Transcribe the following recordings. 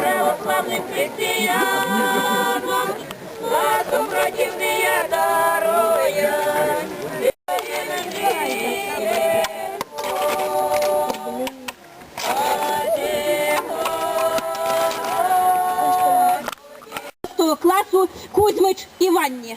православным христианам, на добродетные даруя. класу Кузьмич Іванні.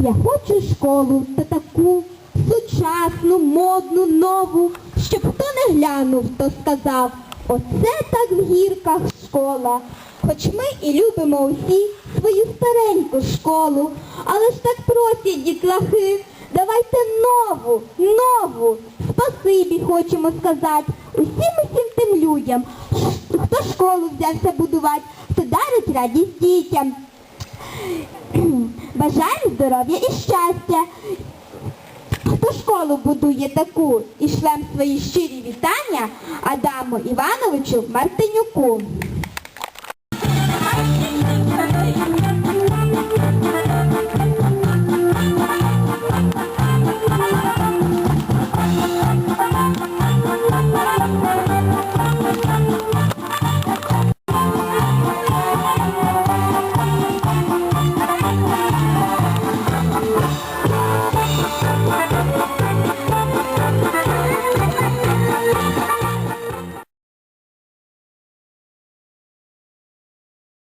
Я хочу школу та таку сучасну, модну, нову, щоб хто не глянув, то сказав, оце так в гірках школа. Хоч ми і любимо усі свою стареньку школу, але ж так просять дітлахи, давайте нову, нову. Спасибі хочемо сказати усім усім тим людям, хто школу взявся будувати, хто дарить радість дітям. Бажаємо здоров'я і щастя. Хто школу будує таку і шлем свої щирі вітання Адаму Івановичу Мартинюку.